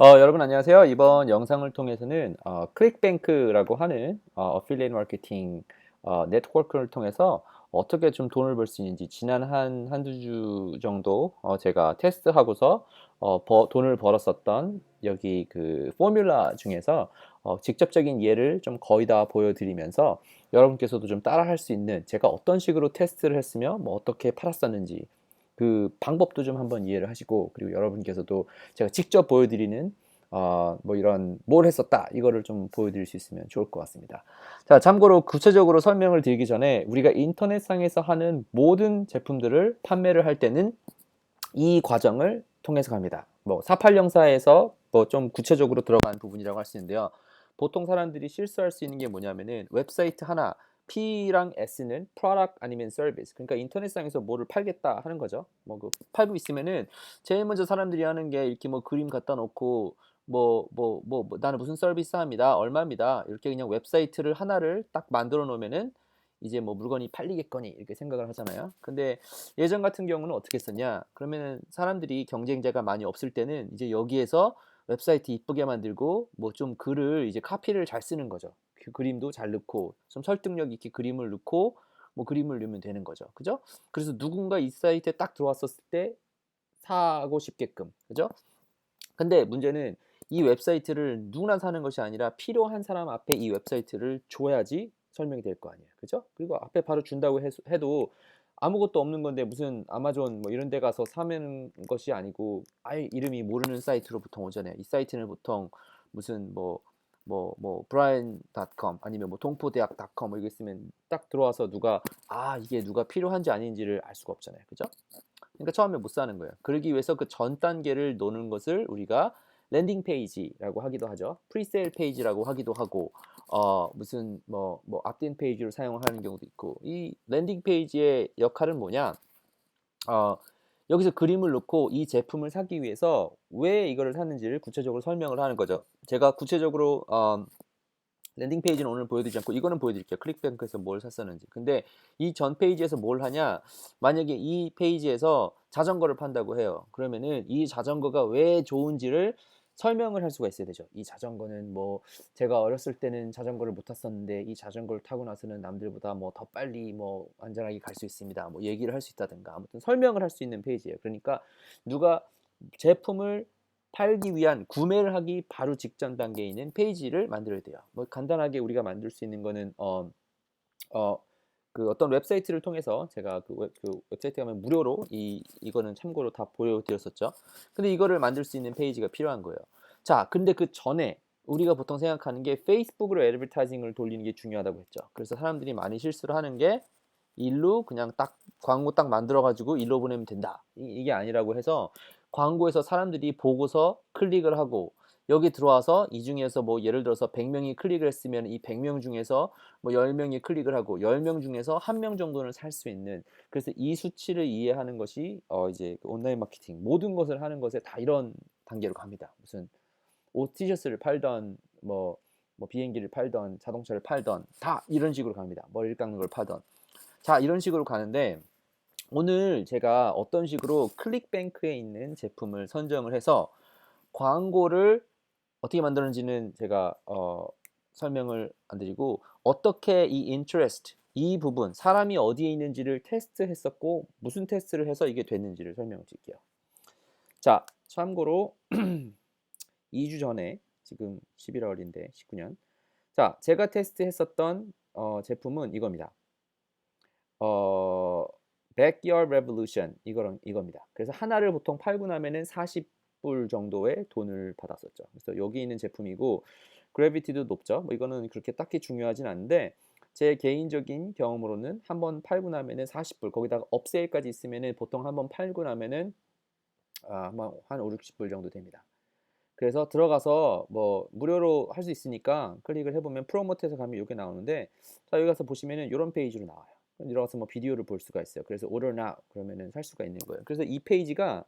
어, 여러분 안녕하세요. 이번 영상을 통해서는 어, 클릭뱅크라고 하는 어, 어필리에이트 마케팅 어, 네트워크를 통해서 어떻게 좀 돈을 벌 수 있는지 지난 한 한두 주 정도 어, 제가 테스트하고서 어, 버- 돈을 벌었었던 여기 그 포뮬라 중에서 어, 직접적인 예를 좀 거의 다 보여드리면서 여러분께서도 좀 따라할 수 있는 제가 어떤 식으로 테스트를 했으며 뭐 어떻게 팔았었는지 그 방법도 좀 한번 이해를 하시고 그리고 여러분께서도 제가 직접 보여드리는 어, 뭐 이런 뭘 했었다 이거를 좀 보여드릴 수 있으면 좋을 것 같습니다. 자, 참고로 구체적으로 설명을 드리기 전에 우리가 인터넷상에서 하는 모든 제품들을 판매를 할 때는 이 과정을 통해서 갑니다. 뭐 4804에서 뭐 좀 구체적으로 들어간 부분이라고 할 수 있는데요. 보통 사람들이 실수할 수 있는 게 뭐냐면은 웹사이트 하나 P랑 S는 product 아니면 service. 그러니까 인터넷상에서 뭐를 팔겠다 하는 거죠. 뭐 그 팔고 있으면은 제일 먼저 사람들이 하는 게 이렇게 뭐 그림 갖다 놓고 뭐 뭐 뭐 뭐 나는 무슨 서비스 합니다. 얼마입니다. 이렇게 그냥 웹사이트를 하나를 딱 만들어 놓으면은 이제 뭐 물건이 팔리겠거니 이렇게 생각을 하잖아요. 근데 예전 같은 경우는 어떻게 했었냐? 그러면은 사람들이 경쟁자가 많이 없을 때는 이제 여기에서 웹사이트 이쁘게 만들고 뭐 좀 글을 이제 카피를 잘 쓰는 거죠. 그 그림도 잘 넣고 좀 설득력 있게 그림을 넣고 뭐 그림을 넣으면 되는 거죠. 그죠? 그래서 누군가 이 사이트에 딱 들어왔었을 때 사고 싶게끔. 그죠? 근데 문제는 이 웹사이트를 누구나 사는 것이 아니라 필요한 사람 앞에 이 웹사이트를 줘야지 설명이 될 거 아니에요. 그죠? 그리고 앞에 바로 준다고 해도 아무것도 없는 건데 무슨 아마존 뭐 이런 데 가서 사면 것이 아니고 아예 이름이 모르는 사이트로 보통 오잖아요. 이 사이트는 보통 무슨 뭐 뭐 뭐 브라이언.com 아니면 뭐 동포대학.com 뭐 이거 있으면 딱 들어와서 누가 아 이게 누가 필요한지 아닌지를 알 수가 없잖아요. 그죠? 그러니까 처음에 못 사는 거예요. 그러기 위해서 그 전 단계를 노는 것을 우리가 랜딩 페이지라고 하기도 하죠. 프리세일 페이지라고 하기도 하고 어 무슨 뭐 뭐 앞된 페이지로 사용하는 경우도 있고 이 랜딩 페이지의 역할은 뭐냐? 어 여기서 그림을 넣고 이 제품을 사기 위해서 왜 이거를 샀는지를 구체적으로 설명을 하는 거죠. 제가 구체적으로 어 랜딩 페이지는 오늘 보여드리지 않고 이거는 보여드릴게요. 클릭뱅크에서 뭘 샀었는지. 근데 이 전 페이지에서 뭘 하냐? 만약에 이 페이지에서 자전거를 판다고 해요. 그러면은 이 자전거가 왜 좋은지를 설명을 할 수가 있어야 되죠. 이 자전거는 뭐 제가 어렸을 때는 자전거를 못 탔었는데 이 자전거를 타고 나서는 남들보다 뭐 더 빨리 뭐 안전하게 갈 수 있습니다. 뭐 얘기를 할 수 있다든가 아무튼 설명을 할 수 있는 페이지예요. 그러니까 누가 제품을 팔기 위한 구매를 하기 바로 직전 단계에 있는 페이지를 만들어야 돼요. 뭐 간단하게 우리가 만들 수 있는 거는 어, 어, 그 어떤 웹사이트를 통해서 제가 그, 웹, 그 웹사이트 가면 무료로 이 이거는 참고로 다 보여드렸었죠. 근데 이거를 만들 수 있는 페이지가 필요한 거예요. 자, 근데 그 전에 우리가 보통 생각하는 게 페이스북으로 애드버타이징을 돌리는 게 중요하다고 했죠. 그래서 사람들이 많이 실수를 하는 게 일로 그냥 딱 광고 딱 만들어 가지고 일로 보내면 된다. 이, 게 아니라고 해서 광고에서 사람들이 보고서 클릭을 하고 여기 들어와서 이 중에서 뭐 예를 들어서 100명이 클릭을 했으면 이 100명 중에서 뭐 10명이 클릭을 하고 10명 중에서 한명 정도는 살 수 있는 그래서 이 수치를 이해하는 것이 어 이제 그 온라인 마케팅 모든 것을 하는 것에 다 이런 단계로 갑니다. 무슨 옷 티셔츠를 팔던 뭐, 뭐 비행기를 팔던 자동차를 팔던 다 이런 식으로 갑니다. 머리를 깎는 걸 팔던 자 이런 식으로 가는데 오늘 제가 어떤 식으로 클릭뱅크에 있는 제품을 선정을 해서 광고를 어떻게 만드는지는 제가 어, 설명을 안 드리고 어떻게 이 interest 이 부분 사람이 어디에 있는지를 테스트했었고 무슨 테스트를 해서 이게 됐는지를 설명을 드릴게요. 자 참고로 2주 전에 지금 11월인데 19년 자 제가 테스트했었던 어, 제품은 이겁니다. 어, Backyard Revolution 이거 이겁니다. 그래서 하나를 보통 팔고 나면은 40 불 정도의 돈을 받았었죠. 그래서 여기 있는 제품이고 그래비티도 높죠. 뭐 이거는 그렇게 딱히 중요하진 않은데 제 개인적인 경험으로는 한 번 팔고 나면은 40불 거기다가 업세일까지 있으면은 보통 한 번 팔고 나면은 아, 한 5, 60불 정도 됩니다. 그래서 들어가서 뭐 무료로 할 수 있으니까 클릭을 해보면 프로모트에서 가면 이게 나오는데 자 여기 가서 보시면은 이런 페이지로 나와요. 들어가서 뭐 비디오를 볼 수가 있어요. 그래서 order now 그러면은 살 수가 있는 거예요. 그래서 이 페이지가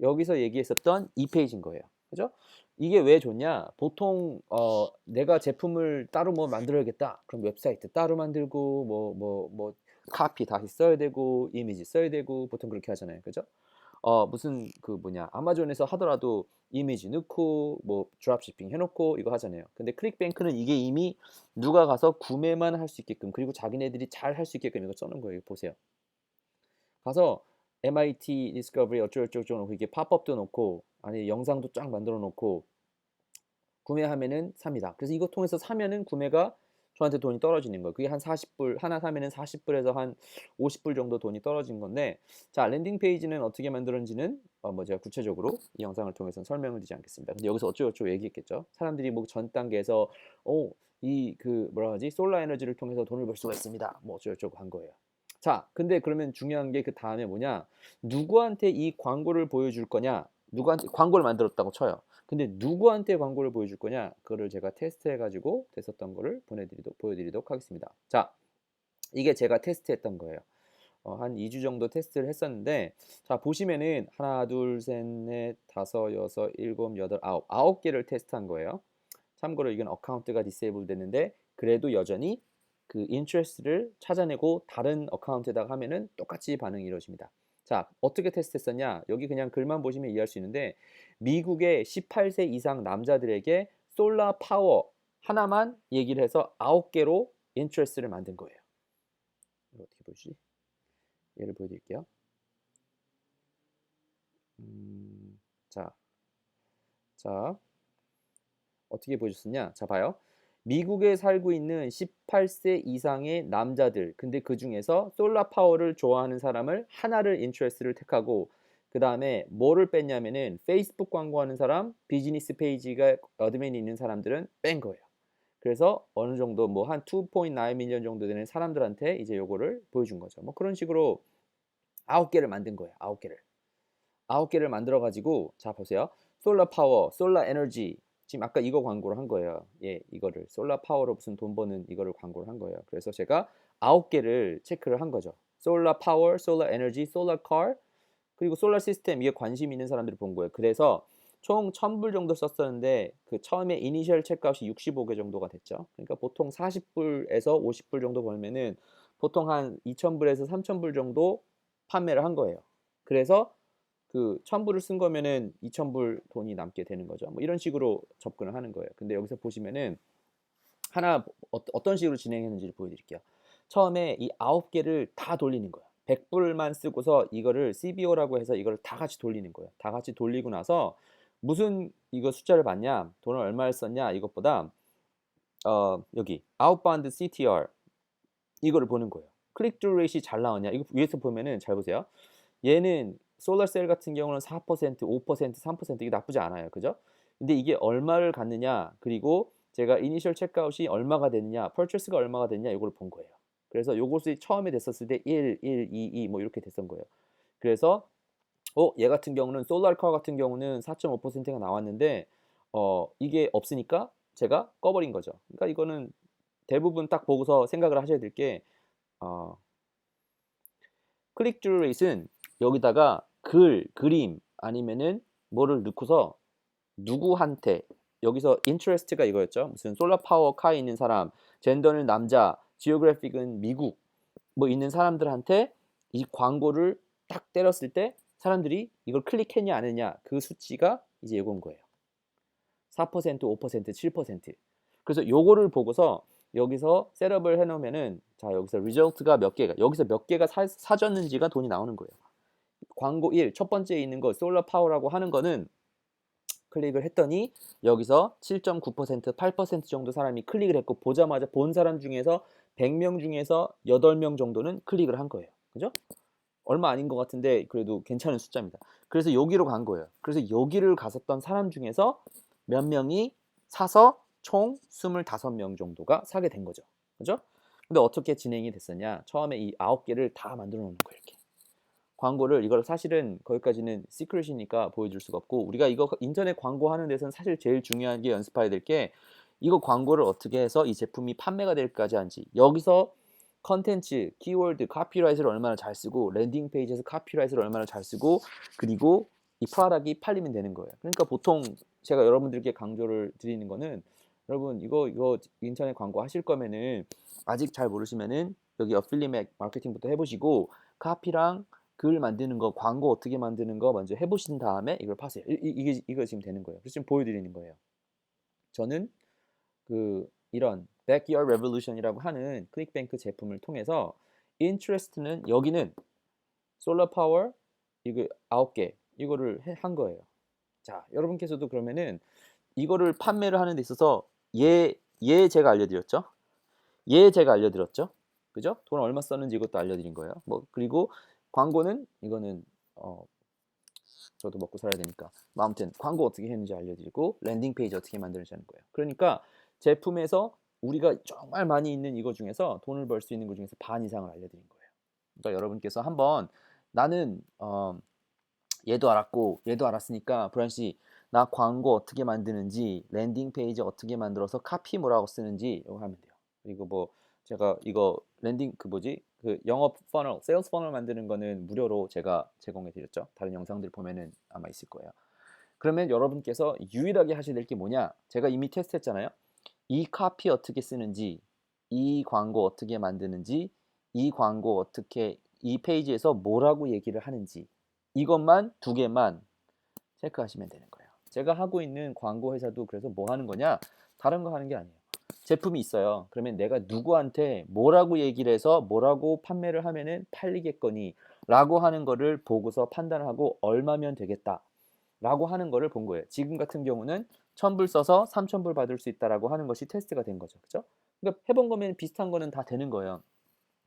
여기서 얘기했었던 이 페이지인 거예요. 그죠? 이게 왜 좋냐? 보통 어 내가 제품을 따로 뭐 만들어야겠다. 그럼 웹사이트 따로 만들고 뭐 뭐뭐 카피 다시 써야 되고 이미지 써야 되고 보통 그렇게 하잖아요. 그죠? 어 무슨 그 뭐냐 아마존에서 하더라도 이미지 넣고 뭐 드랍시핑 해놓고 이거 하잖아요. 근데 클릭뱅크는 이게 이미 누가 가서 구매만 할 수 있게끔 그리고 자기네들이 잘 할 수 있게끔 이거 써놓은 거예요. 보세요. 가서 MIT 디스커버리 어쩌고저쩌고 놓고 이게 팝업도 놓고 아니 영상도 쫙 만들어 놓고 구매하면은 삽니다. 그래서 이거 통해서 사면은 구매가 저한테 돈이 떨어지는 거예요. 그게 한 40불 하나 사면은 40불에서 한 50불 정도 돈이 떨어진 건데 자 랜딩 페이지는 어떻게 만들었는지는 어, 뭐 제가 구체적으로 이 영상을 통해서 설명을 드리지 않겠습니다. 근데 여기서 어쩌고저쩌고 얘기했겠죠. 사람들이 뭐 전 단계에서 어이 그 뭐라 하지 솔라 에너지를 통해서 돈을 벌 수가 있습니다. 뭐 어쩌고저쩌고 한 거예요. 자 근데 그러면 중요한 게 그 다음에 뭐냐 누구한테 이 광고를 보여줄 거냐 누구한테 광고를 만들었다고 쳐요. 근데 누구한테 광고를 보여줄 거냐? 그거를 제가 테스트해가지고 됐었던 거를 보내드리도록 보여드리도록 하겠습니다. 자, 이게 제가 테스트했던 거예요. 어, 한 2주 정도 테스트를 했었는데, 자 보시면은 하나, 둘, 셋, 넷, 다섯, 여섯, 일곱, 여덟, 아홉, 아홉 개를 테스트한 거예요. 참고로 이건 어카운트가 디세이블 됐는데, 그래도 여전히 그 인트레스를 찾아내고 다른 어카운트에다가 하면은 똑같이 반응이 이루어집니다. 자, 어떻게 테스트했었냐? 여기 그냥 글만 보시면 이해할 수 있는데 미국의 18세 이상 남자들에게 솔라 파워 하나만 얘기를 해서 9개로 인트레스를 만든 거예요. 이거 어떻게 보여주지? 얘를 보여드릴게요. 음, 자, 자, 어떻게 보여줬었냐? 자, 봐요. 미국에 살고 있는 18세 이상의 남자들 근데 그 중에서 솔라 파워를 좋아하는 사람을 하나를 인트레스를 택하고 그 다음에 뭐를 뺐냐면은 페이스북 광고하는 사람 비즈니스 페이지가 어드민이 있는 사람들은 뺀 거예요. 그래서 어느 정도 뭐 한 2.9 밀리언 정도 되는 사람들한테 이제 요거를 보여준 거죠. 뭐 그런 식으로 아홉 개를 만든 거예요 아홉 개를. 아홉 개를 만들어 가지고 자 보세요. 솔라 파워 솔라 에너지 지금 아까 이거 광고를 한 거예요. 예, 이거를 솔라 파워로 무슨 돈 버는 이거를 광고를 한 거예요. 그래서 제가 아홉 개를 체크를 한 거죠. 솔라 파워, 솔라 에너지, 솔라 카 그리고 솔라 시스템 이게 관심 있는 사람들이 본 거예요. 그래서 총 1000불 정도 썼었는데 그 처음에 이니셜 체크아웃이 65개 정도가 됐죠. 그러니까 보통 40불에서 50불 정도 벌면은 보통 한 2000불에서 3000불 정도 판매를 한 거예요. 그래서 그 1000불을 쓴 거면은 2000불 돈이 남게 되는 거죠. 뭐 이런 식으로 접근을 하는 거예요. 근데 여기서 보시면은 하나 어, 떤 식으로 진행했는지를 보여드릴게요. 처음에 이 9개를 다 돌리는 거예요. 100불만 쓰고서 이거를 CBO라고 해서 이걸 다 같이 돌리는 거예요. 다 같이 돌리고 나서 무슨 이거 숫자를 봤냐, 돈을 얼마를 썼냐 이것보다 어, 여기 outbound CTR 이거를 보는 거예요. 클릭 드 레이시 잘 나왔냐? 이거 위에서 보면은 잘 보세요. 얘는 솔라셀 같은 경우는 4%, 5%, 3% 이게 나쁘지 않아요. 그죠? 근데 이게 얼마를 갖느냐 그리고 제가 이니셜 체크아웃이 얼마가 됐느냐 퍼체스가 얼마가 됐냐 이걸 본 거예요. 그래서 요것이 처음에 됐었을 때 1, 1, 2, 2 뭐 이렇게 됐던 거예요. 그래서 어, 얘 같은 경우는 솔라카 같은 경우는 4.5%가 나왔는데 어, 이게 없으니까 제가 꺼버린 거죠. 그러니까 이거는 대부분 딱 보고서 생각을 하셔야 될게 어, 클릭 줄 레이트는 여기다가 글, 그림 아니면은 뭐를 넣고서 누구한테 여기서 인트레스트가 이거였죠. 무슨 솔라 파워 카에 있는 사람, 젠더는 남자, 지오그래픽은 미국 뭐 있는 사람들한테 이 광고를 딱 때렸을 때 사람들이 이걸 클릭했냐 안 했냐 그 수치가 이제 이건 거예요. 4%, 5%, 7%. 그래서 요거를 보고서 여기서 셋업을 해놓으면은 자 여기서 리절트가 몇 개가 여기서 몇 개가 사, 사졌는지가 돈이 나오는 거예요. 광고 1, 첫 번째에 있는 거 솔라 파워라고 하는 거는 클릭을 했더니 여기서 7.9%, 8% 정도 사람이 클릭을 했고 보자마자 본 사람 중에서 100명 중에서 8명 정도는 클릭을 한 거예요. 그죠? 얼마 아닌 것 같은데 그래도 괜찮은 숫자입니다. 그래서 여기로 간 거예요. 그래서 여기를 갔었던 사람 중에서 몇 명이 사서 총 25명 정도가 사게 된 거죠. 그죠? 근데 어떻게 진행이 됐었냐? 처음에 이 9개를 다 만들어 놓는 거예요, 이렇게. 광고를 이걸 사실은 거기까지는 시크릿이니까 보여줄 수가 없고 우리가 이거 인터넷 광고 하는 데서는 사실 제일 중요한 게 연습해야 될 게 이거 광고를 어떻게 해서 이 제품이 판매가 될까지 한지 여기서 컨텐츠, 키워드, 카피라이트를 얼마나 잘 쓰고 랜딩 페이지에서 카피라이트를 얼마나 잘 쓰고 그리고 이 프로덕이 팔리면 되는 거예요. 그러니까 보통 제가 여러분들께 강조를 드리는 거는 여러분 이거 이거 인터넷 광고 하실 거면은 아직 잘 모르시면은 여기 어필리 맥 마케팅부터 해보시고 카피랑 글 만드는 거, 광고 어떻게 만드는 거 먼저 해보신 다음에 이걸 파세요. 이, 이- 이게 이거 지금 되는 거예요. 그래서 지금 보여드리는 거예요. 저는 그 이런 Backyard Revolution이라고 하는 클릭뱅크 제품을 통해서 인트레스트는 여기는 솔라 파워 이거 아홉 개 이거를 해- 한 거예요. 자, 여러분께서도 그러면은 이거를 판매를 하는 데 있어서 얘, 얘 제가 알려드렸죠? 얘 제가 알려드렸죠? 그죠? 돈 얼마 썼는지 이것도 알려드린 거예요. 뭐 그리고 광고는 이거는 어 저도 먹고 살아야 되니까 뭐 아무튼 광고 어떻게 했는지 알려드리고 랜딩 페이지 어떻게 만드는지 하는 거예요. 그러니까 제품에서 우리가 정말 많이 있는 이거 중에서 돈을 벌 수 있는 것 중에서 반 이상을 알려드린 거예요. 그러니까 여러분께서 한번 나는 어, 얘도 알았고 얘도 알았으니까 브란 씨, 나 광고 어떻게 만드는지 랜딩 페이지 어떻게 만들어서 카피 뭐라고 쓰는지 이거 하면 돼요. 그리고 뭐 제가 이거 랜딩 그 뭐지 그 영업 퍼널, 세일즈 퍼널 만드는 거는 무료로 제가 제공해 드렸죠. 다른 영상들 보면은 아마 있을 거예요. 그러면 여러분께서 유일하게 하셔야 될 게 뭐냐? 제가 이미 테스트했잖아요. 이 카피 어떻게 쓰는지, 이 광고 어떻게 만드는지, 이 광고 어떻게 이 페이지에서 뭐라고 얘기를 하는지 이것만 두 개만 체크하시면 되는 거예요. 제가 하고 있는 광고 회사도 그래서 뭐 하는 거냐? 다른 거 하는 게 아니에요. 제품이 있어요. 그러면 내가 누구한테 뭐라고 얘기를 해서 뭐라고 판매를 하면은 팔리겠거니 라고 하는 거를 보고서 판단하고 얼마면 되겠다 라고 하는 거를 본 거예요. 지금 같은 경우는 1000불 써서 3000불 받을 수 있다라고 하는 것이 테스트가 된 거죠. 그죠? 그러니까 해본 거면 비슷한 거는 다 되는 거예요.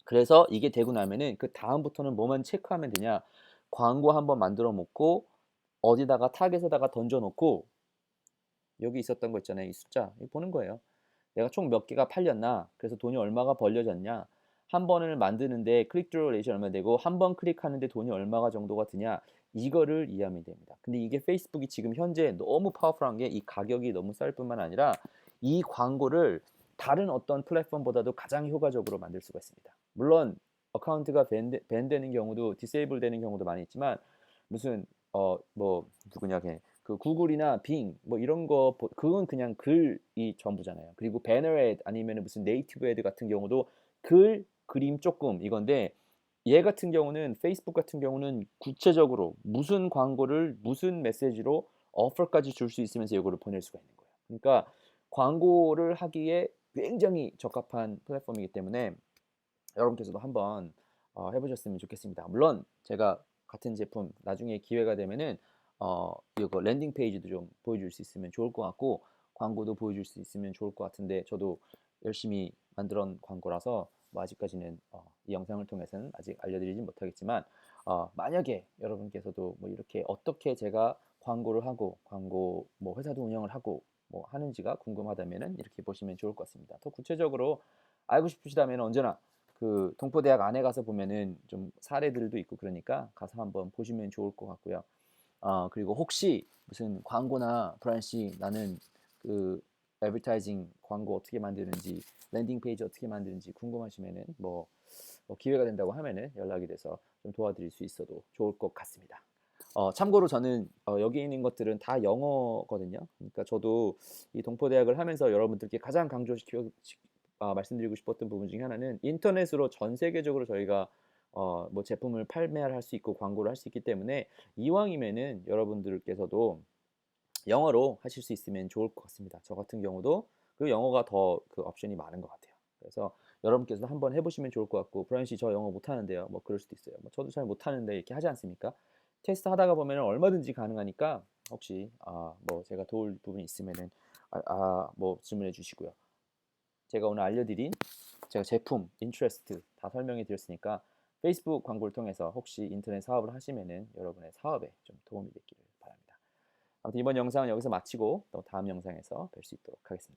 그래서 이게 되고 나면은 그 다음부터는 뭐만 체크하면 되냐? 광고 한번 만들어 놓고 어디다가 타겟에다가 던져 놓고 여기 있었던 거 있잖아요. 이 숫자. 이거 보는 거예요. 내가 총 몇 개가 팔렸나? 그래서 돈이 얼마가 벌려졌냐? 한 번을 만드는데 클릭 드루 레이션 얼마 되고 한 번 클릭하는데 돈이 얼마가 정도가 드냐? 이거를 이해하면 됩니다. 근데 이게 페이스북이 지금 현재 너무 파워풀한 게 이 가격이 너무 쌀 뿐만 아니라 이 광고를 다른 어떤 플랫폼보다도 가장 효과적으로 만들 수가 있습니다. 물론 어카운트가 밴, 밴 되는 경우도 디세이블 되는 경우도 많이 있지만 무슨 어 뭐 누구냐 걔 그 구글이나 빙 뭐 이런 거 보- 그건 그냥 글이 전부잖아요. 그리고 배너 애드 아니면 무슨 네이티브 애드 같은 경우도 글 그림 조금 이건데 얘 같은 경우는 페이스북 같은 경우는 구체적으로 무슨 광고를 무슨 메시지로 어퍼까지 줄 수 있으면서 이거를 보낼 수가 있는 거예요. 그러니까 광고를 하기에 굉장히 적합한 플랫폼이기 때문에 여러분께서도 한번 어, 해보셨으면 좋겠습니다. 물론 제가 같은 제품 나중에 기회가 되면은 어, 이거 랜딩 페이지도 좀 보여줄 수 있으면 좋을 것 같고 광고도 보여줄 수 있으면 좋을 것 같은데 저도 열심히 만들어 광고라서 뭐 아직까지는 어, 이 영상을 통해서는 아직 알려드리진 못하겠지만 어, 만약에 여러분께서도 뭐 이렇게 어떻게 제가 광고를 하고 광고 뭐 회사도 운영을 하고 뭐 하는지가 궁금하다면은 이렇게 보시면 좋을 것 같습니다. 더 구체적으로 알고 싶으시다면 언제나 그 동포대학 안에 가서 보면은 좀 사례들도 있고 그러니까 가서 한번 보시면 좋을 것 같고요. 어, 그리고 혹시 무슨 광고나 씨 나는 그 애버타이징 광고 어떻게 만드는지 랜딩 페이지 어떻게 만드는지 궁금하시면은 뭐, 뭐 기회가 된다고 하면은 연락이 돼서 좀 도와드릴 수 있어도 좋을 것 같습니다. 어, 참고로 저는 어, 여기 있는 것들은 다 영어거든요. 그러니까 저도 이 동포대학을 하면서 여러분들께 가장 강조시켜 아, 말씀드리고 싶었던 부분 중에 하나는 인터넷으로 전 세계적으로 저희가 어, 뭐 제품을 판매할 수 있고 광고를 할 수 있기 때문에 이왕이면은 여러분들께서도 영어로 하실 수 있으면 좋을 것 같습니다. 저 같은 경우도 그 영어가 더 그 옵션이 많은 것 같아요. 그래서 여러분께서도 한번 해보시면 좋을 것 같고 브라이언 씨저 영어 못하는데요. 뭐 그럴 수도 있어요. 뭐 저도 잘 못하는데 이렇게 하지 않습니까? 테스트 하다가 보면 얼마든지 가능하니까 혹시 아, 뭐 제가 도울 부분이 있으면은 아, 아, 뭐 질문해 주시고요. 제가 오늘 알려드린 제가 제품, 인트레스트 다 설명해 드렸으니까 페이스북 광고를 통해서 혹시 인터넷 사업을 하시면은 여러분의 사업에 좀 도움이 됐기를 바랍니다. 아무튼 이번 영상은 여기서 마치고 또 다음 영상에서 뵐 수 있도록 하겠습니다.